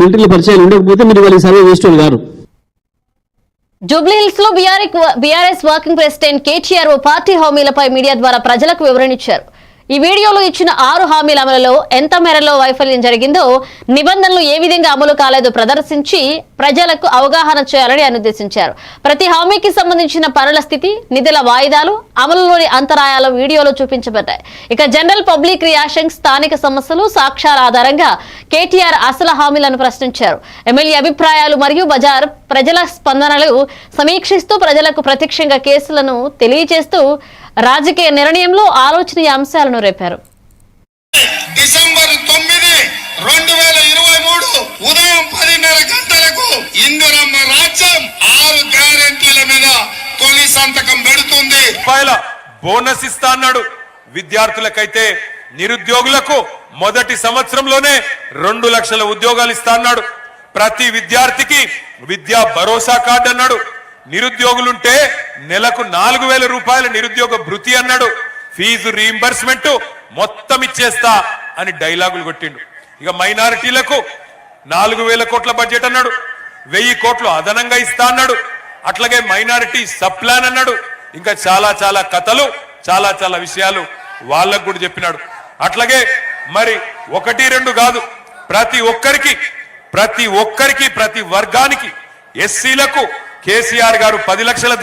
మిలిటరీలో పరిచయాలు ఉండకపోతే మీరు వాళ్ళకి సర్వే చేసేవాళ్ళు గారు జూబ్లీహిల్స్లో బీఆర్ఎస్ వర్కింగ్ ప్రెసిడెంట్ కేటీఆర్ ఓ పార్టీ హామీలపై మీడియా ద్వారా ప్రజలకు వివరణ ఇచ్చారు. ఈ వీడియోలో ఇచ్చిన ఆరు హామీల అమలులో ఎంత మేరలో వైఫల్యం జరిగిందో నిబంధనలు ఏ విధంగా అమలు కాలేదో ప్రదర్శించి ప్రజలకు అవగాహన చేయాలని అనుద్దేశించారు. ప్రతి హామీకి సంబంధించిన పనుల స్థితి నిధుల వాయిదాలు అమలులోని అంతరాయాలు వీడియోలో చూపించబడ్డాయి. ఇక జనరల్ పబ్లిక్ రియాక్షన్ స్థానిక సమస్యలు సాక్ష్యాల ఆధారంగా కేటీఆర్ అసలు హామీలను ప్రశ్నించారు. ఎమ్మెల్యే అభిప్రాయాలు మరియు బజార్ ప్రజల స్పందనలు సమీక్షిస్తూ ప్రజలకు ప్రత్యక్షంగా కేసులను తెలియజేస్తూ రాజకీయ నిర్ణయంలో ఆలోచనీయ అంశాలను రేపారు. డిసెంబర్ తొమ్మిది రెండు వేల ఇరవై మూడు ఉదయం పదిన్నర గంటలకు ఇందిరమ్మ రాజ్యం ఆరు గ్యారెంటీల మీద తొలి సంతకం పెడుతుంది. బోనస్ ఇస్తా అన్నాడు. విద్యార్థులకైతే నిరుద్యోగులకు మొదటి సంవత్సరంలోనే రెండు లక్షల ఉద్యోగాలు ఇస్తా అన్నాడు. ప్రతి విద్యార్థికి విద్యా భరోసా కార్డు అన్నాడు. నిరుద్యోగులుంటే నెలకు నాలుగు వేల రూపాయల నిరుద్యోగ భృతి అన్నాడు. ఫీజు రీంబర్స్మెంట్ మొత్తం ఇచ్చేస్తా అని డైలాగులు కొట్టిండు. ఇక మైనారిటీలకు నాలుగు వేల కోట్ల బడ్జెట్ అన్నాడు. వెయ్యి కోట్లు అదనంగా ఇస్తా అన్నాడు. అట్లాగే మైనారిటీ సప్లాన్ అన్నాడు. ఇంకా చాలా చాలా కథలు చాలా చాలా విషయాలు వాళ్ళకు కూడా చెప్పినాడు. అట్లాగే మరి ఒకటి రెండు కాదు ప్రతి ఒక్కరికి ప్రతి ఒక్కరికి ప్రతి వర్గానికి ఎస్సీలకు కేసీఆర్ గారు పది లక్షల